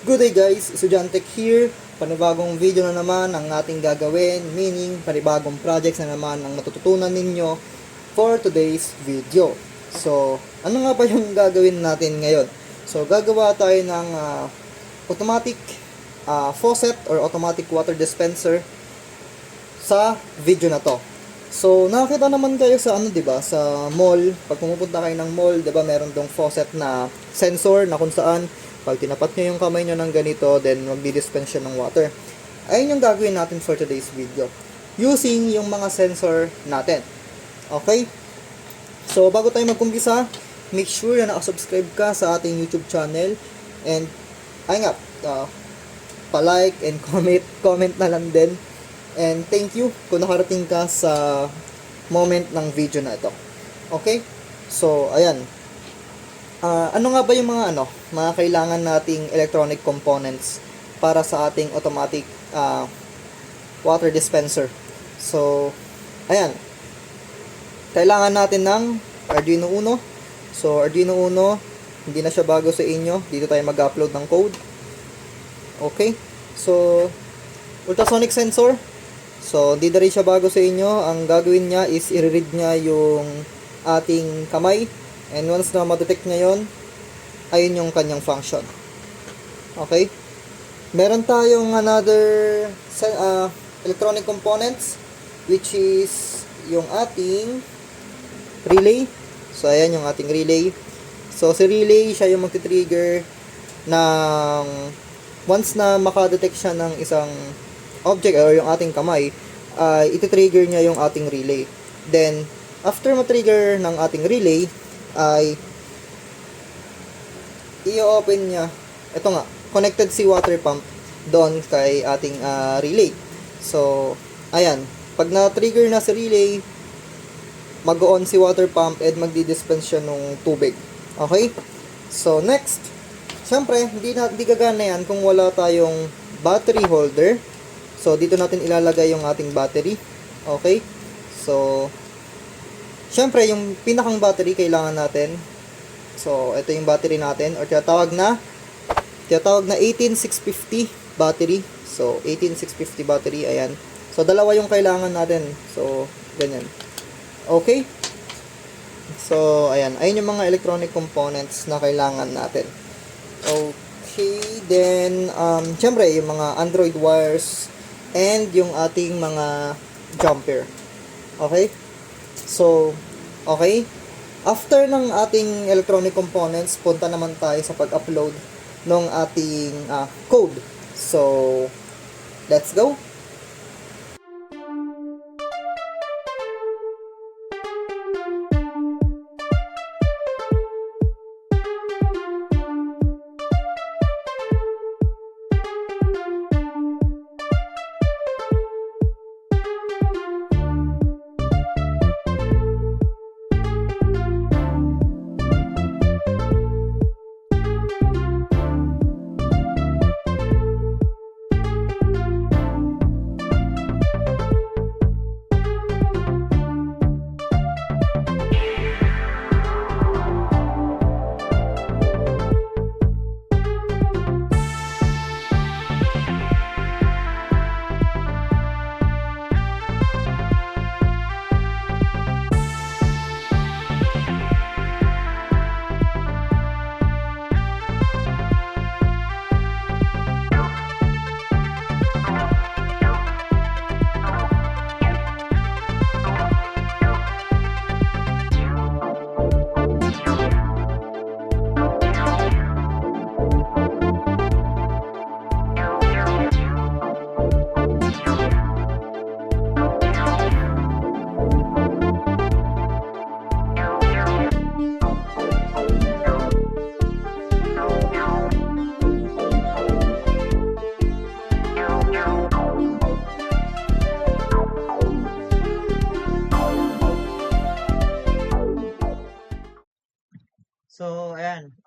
Good day guys, Estudyante here. Panibagong video na naman ang ating gagawin, meaning panibagong projects na naman ang matututunan ninyo for today's video. So, ano nga ba yung gagawin natin ngayon? So, gagawa tayo ng ah, automatic ah, faucet or automatic water dispenser sa video na to. So, nakakita naman kayo sa ano, 'di ba? Sa mall, pag pumupunta kayo ng mall, 'di ba, meron dong faucet na sensor na kung saan pag tinapat niyo yung kamay niyo ng ganito, then magdi-dispense ng water. Ayun yung gagawin natin for today's video. Using yung mga sensor natin. Okay? So, bago tayo magkumpisa, make sure na nakasubscribe ka sa ating YouTube channel. And, ay nga, uh, pa-like and comment, comment na lang din. And thank you kung nakarating ka sa moment ng video na ito. Okay? So, ayan. Ah, ano nga ba yung mga ano, mga kailangan nating electronic components para sa ating automatic ah, water dispenser? So, ayan. Kailangan natin ng Arduino Uno. So, Arduino Uno, hindi na siya bago sa inyo. Dito tayo mag-upload ng code. Okay? So, ultrasonic sensor. So, hindi na rin siya bago sa inyo. Ang gagawin niya is i-read niya yung ating kamay. And once na ma-detect niya yun, ayun yung kanyang function. Okay? Meron tayong another ah, electronic components which is yung ating relay. So, ayan yung ating relay. So, si relay, siya yung magti-trigger ng once na makadetect siya ng isang object or yung ating kamay, uh, iti-trigger niya yung ating relay. Then, after ma-trigger ng ating relay, ay i-open niya. Ito nga, connected si water pump doon kay ating ah, relay. So, ayan, pag na-trigger na si relay, mag-on si water pump and magdi-dispense siya ng tubig. Okay? So, next, syempre, hindi, na, hindi gagana yan kung wala tayong battery holder. So, dito natin ilalagay yung ating battery. Okay? So, syempre, yung pinakang battery kailangan natin. So, ito yung battery natin or tinatawag na tinatawag na 18650 battery. So, 18650 battery, ayan. So, dalawa yung kailangan natin. So, ganyan. Okay? So, ayan. Ayun yung mga electronic components na kailangan natin. Okay, then, um, syempre, yung mga Android wires and yung ating mga jumper. Okay? So, okay. After ng ating electronic components, punta naman tayo sa pag-upload ng ating ah, code. So, let's go.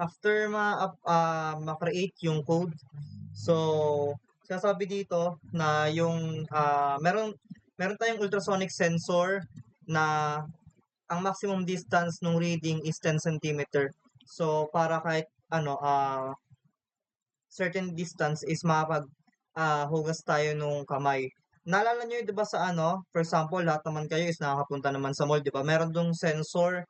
After ma, ah, ma-create yung code, so, sasabi dito na yung, ah, meron, meron tayong ultrasonic sensor na ang maximum distance ng reading is 10 cm. So, para kahit, ano, ah, certain distance is makapag ah, hugas tayo nung kamay. Naalala yun, di ba sa ano, for example, lahat naman kayo is nakakapunta naman sa mall, di ba? Meron dong sensor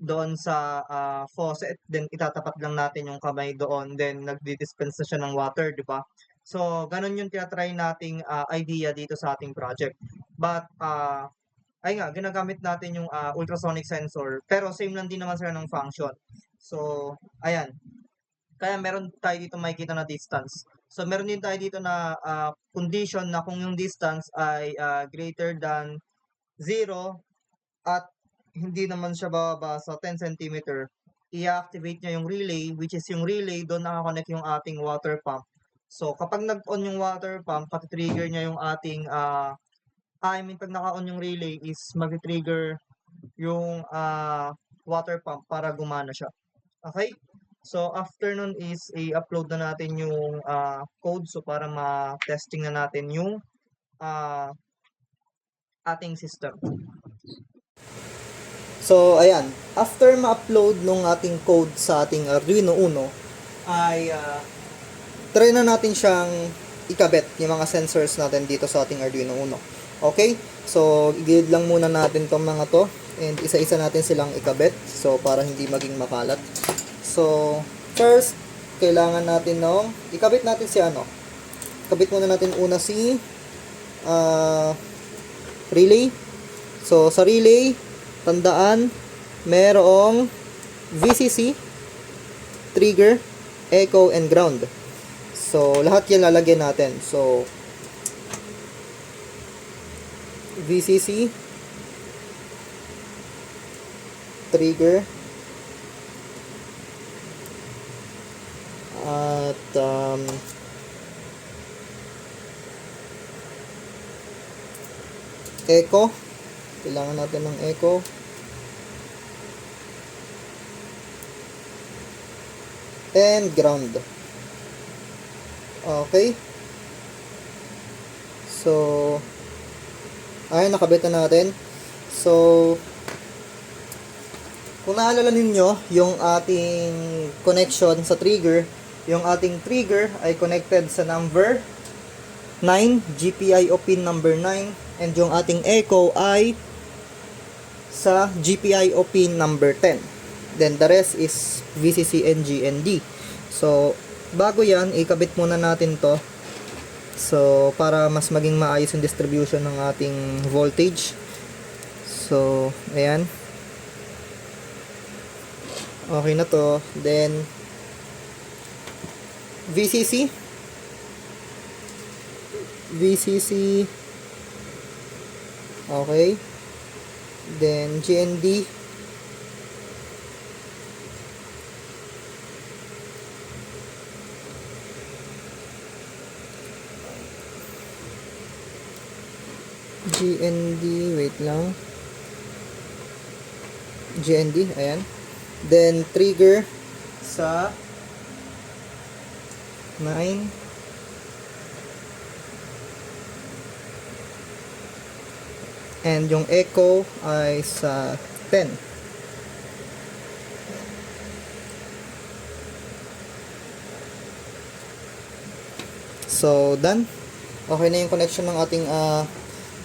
doon sa ah, faucet, then itatapat lang natin yung kamay doon, then nagdi-dispense na siya ng water, di ba? So, ganun yung tinatry nating ah, idea dito sa ating project. But, ah, ay nga, ginagamit natin yung ah, ultrasonic sensor, pero same lang din naman sila ng function. So, ayan. Kaya meron tayo dito makikita na distance. So, meron din tayo dito na ah, condition na kung yung distance ay ah, greater than 0 at hindi naman siya bababa sa 10 cm, i-activate niya yung relay, which is yung relay, doon nakakonect yung ating water pump. So, kapag nag-on yung water pump, pati-trigger niya yung ating, ah, I mean, pag naka-on yung relay is mag-trigger yung ah, water pump para gumana siya. Okay? So, after nun is i-upload na natin yung ah, code so para ma-testing na natin yung ah, ating system. So, ayan. After ma-upload nung ating code sa ating Arduino Uno, ay ah, try na natin siyang ikabit yung mga sensors natin dito sa ating Arduino Uno. Okay? So, igilid lang muna natin tong mga to and isa-isa natin silang ikabit so para hindi maging makalat. So, first, kailangan natin nung ikabit natin si ano. Kabit muna natin una si ah, relay. So, sa relay, tandaan, merong VCC, trigger, echo, and ground. So, lahat yan lalagyan natin. So, VCC, trigger, at um, echo. Kailangan natin ng echo. And ground. Okay. So, ay, nakabit na natin. So, kung naalala ninyo, yung ating connection sa trigger, yung ating trigger ay connected sa number 9, GPIO pin number 9, and yung ating echo ay sa GPIO pin number 10. Then the rest is VCC and GND. So, bago yan, ikabit muna natin to. So, para mas maging maayos yung distribution ng ating voltage. So, ayan. Okay na to. Then, VCC. VCC. Okay. Then, GND. GND, wait lang. GND, ayan. Then, trigger sa 9. And yung echo ay sa 10. So, done. Okay na yung connection ng ating ah,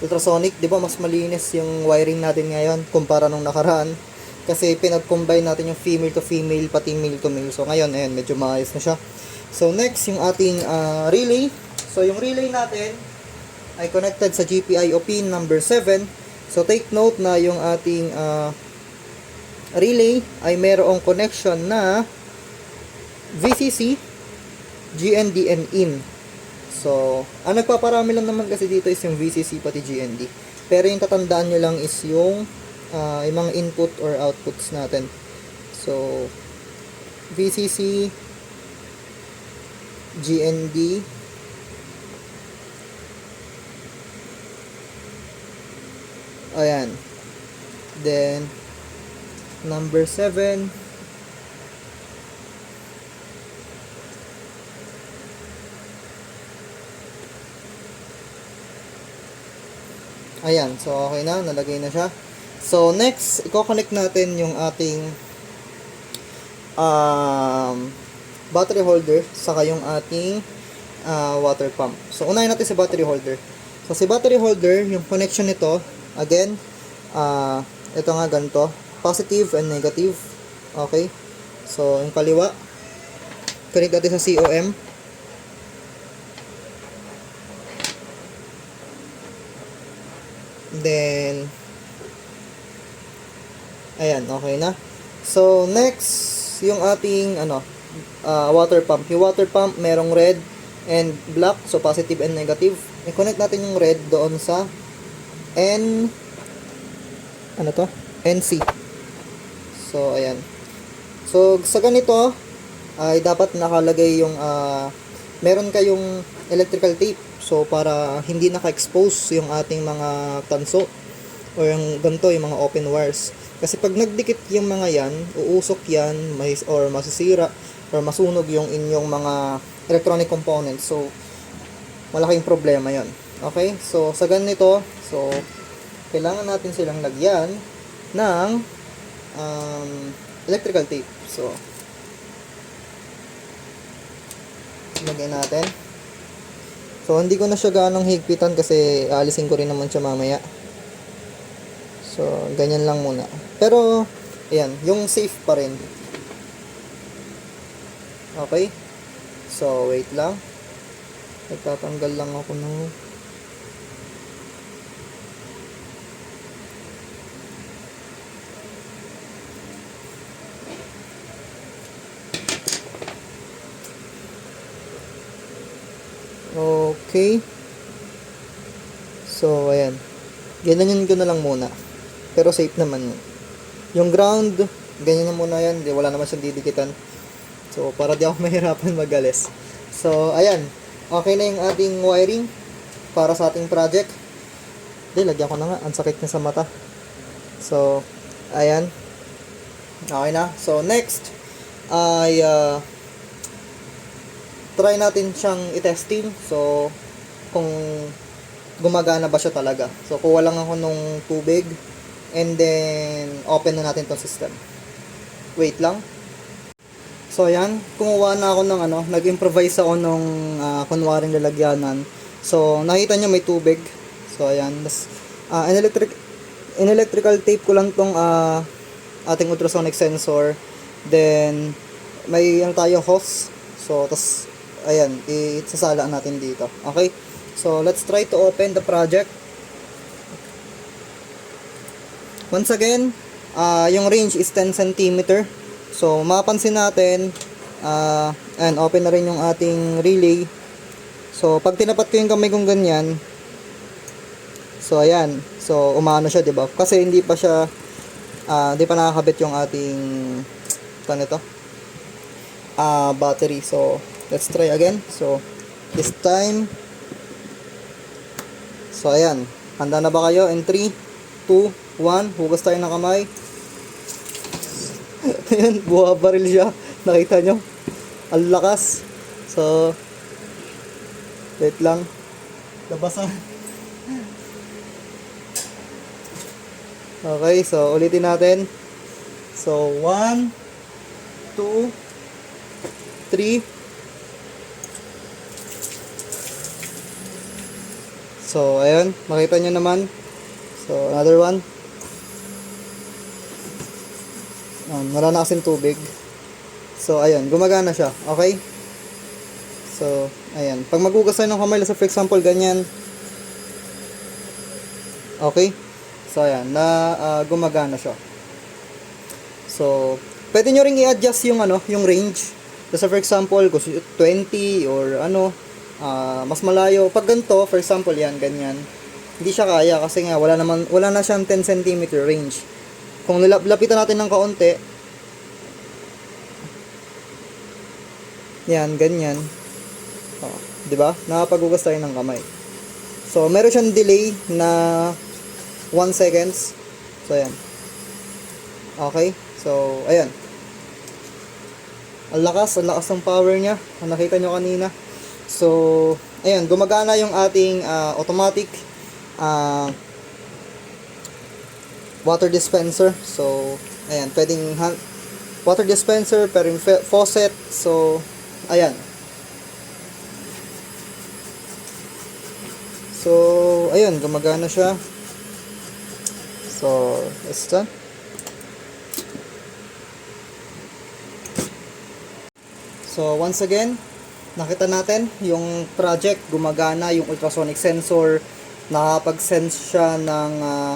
ultrasonic. Di ba mas malinis yung wiring natin ngayon kumpara nung nakaraan. Kasi pinag-combine natin yung female to female pati male to male. So, ngayon, ayan, medyo maayos na siya. So, next, yung ating ah, relay. So, yung relay natin ay connected sa GPIO pin number 7. So, take note na yung ating ah, relay ay mayroong connection na VCC, GND, and IN. So, ang nagpaparami lang naman kasi dito is yung VCC pati GND. Pero yung tatandaan nyo lang is yung, ah, yung mga input or outputs natin. So, VCC, GND, ayan. Then, number 7, Ayan, so okay na, nalagay na siya. So next, i-connect natin yung ating um, battery holder, saka yung ating ah, water pump. So, unahin natin si battery holder. So, si battery holder, yung connection nito, again, ah, ito nga ganito, positive and negative. Okay? So, yung kaliwa, connect natin sa COM. Then, ayan, okay na. So, next, yung ating, ano, ah, water pump. Yung water pump, merong red and black, so positive and negative. I-connect natin yung red doon sa N, ano to? NC. So, ayan. So, sa ganito, ay dapat nakalagay yung, ah, meron kayong electrical tape. So, para hindi naka-expose yung ating mga tanso o yung ganito, yung mga open wires. Kasi pag nagdikit yung mga yan, uusok yan, may, or masisira, or masunog yung inyong mga electronic components. So, malaking problema yon Okay? So, sa ganito, so, kailangan natin silang lagyan ng um, electrical tape. So, lagyan natin. So, hindi ko na siya ganong higpitan kasi aalisin ko rin naman siya mamaya. So, ganyan lang muna. Pero, ayan, yung safe pa rin. Okay? So, wait lang. Nagtatanggal lang ako ng... Okay. So, ayan. Ganyan ko na lang muna. Pero safe naman yun. Yung ground, ganyan na muna yan. Di, wala naman siyang didikitan. So, para di ako mahirapan magalis. So, ayan. Okay na yung ating wiring para sa ating project. Di, lagyan ko na nga. Ang sakit niya sa mata. So, ayan. Okay na. So, next ay uh, try natin siyang i-testing. So, kung gumagana ba siya talaga. So, kuha lang ako nung tubig and then open na natin tong system. Wait lang. So, ayan. Kumuha na ako ng ano, nag-improvise ako nung uh, kunwaring lalagyanan. So, nakita nyo may tubig. So, ayan. Das, uh, in, electric, in electrical tape ko lang tong uh, ating ultrasonic sensor. Then, may ano tayo hose. So, tas ayan, isasala natin dito. Okay? So, let's try to open the project. Once again, ah yung range is 10 cm. So, mapansin natin, ah and open na rin yung ating relay. So, pag tinapat ko yung kamay kong ganyan, so, ayan. So, umano siya, di ba? Kasi hindi pa siya, ah hindi pa nakakabit yung ating, ito? Ah, battery. So, let's try again. So, this time, so, ayan. Handa na ba kayo? In 3, 2, 1, hugas tayo ng kamay. Ayan, buha baril siya. Nakita nyo? Ang lakas. So, wait lang. Labasan. Okay, so ulitin natin. So, 1, 2, 3. So, ayun. Makita nyo naman. So, another one. Um, wala na kasing tubig. So, ayun. Gumagana siya. Okay? So, ayan. Pag magugas tayo ng kamay, sa for example, ganyan. Okay? So, ayan. Na, ah, gumagana siya. So, pwede nyo ring i-adjust yung, ano, yung range. So, for example, gusto nyo 20 or ano, ah, mas malayo. Pag ganito, for example, yan, ganyan. Hindi siya kaya kasi nga wala naman wala na siyang 10 cm range. Kung nilap- lapitan natin ng kaunti, yan, ganyan. Oh, 'di ba? Nakapaghugas tayo ng kamay. So, meron siyang delay na 1 seconds. So, ayan. Okay? So, ayan. Ang lakas, ang lakas ng power niya. Ang nakita nyo kanina. So, ayan, gumagana yung ating ah, automatic ah, water dispenser. So, ayan, pwedeng water dispenser, fa- faucet. So, Ayan. So, ayun, gumagana siya. So, it's done. So, once again, nakita natin yung project, gumagana yung ultrasonic sensor, nakapag-sense siya ng ah,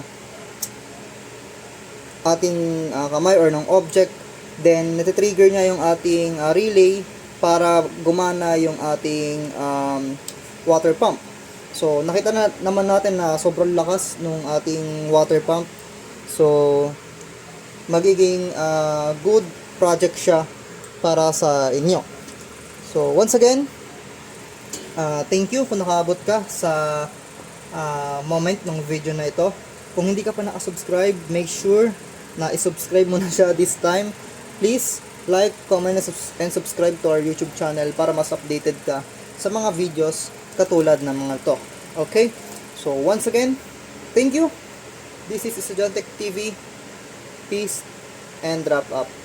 ating ah, kamay or ng object. Then, natitrigger niya yung ating ah, relay para gumana yung ating um, water pump. So, nakita na naman natin na sobrang lakas nung ating water pump. So, magiging ah, good project siya para sa inyo. So, once again, ah, thank you kung nakaabot ka sa ah, moment ng video na ito. Kung hindi ka pa nakasubscribe, make sure na isubscribe mo na siya this time. Please, like, comment, and subs- and subscribe to our YouTube channel para mas updated ka sa mga videos katulad ng mga to. Okay? So, once again, thank you. This is Estudyante TV. Peace and wrap up.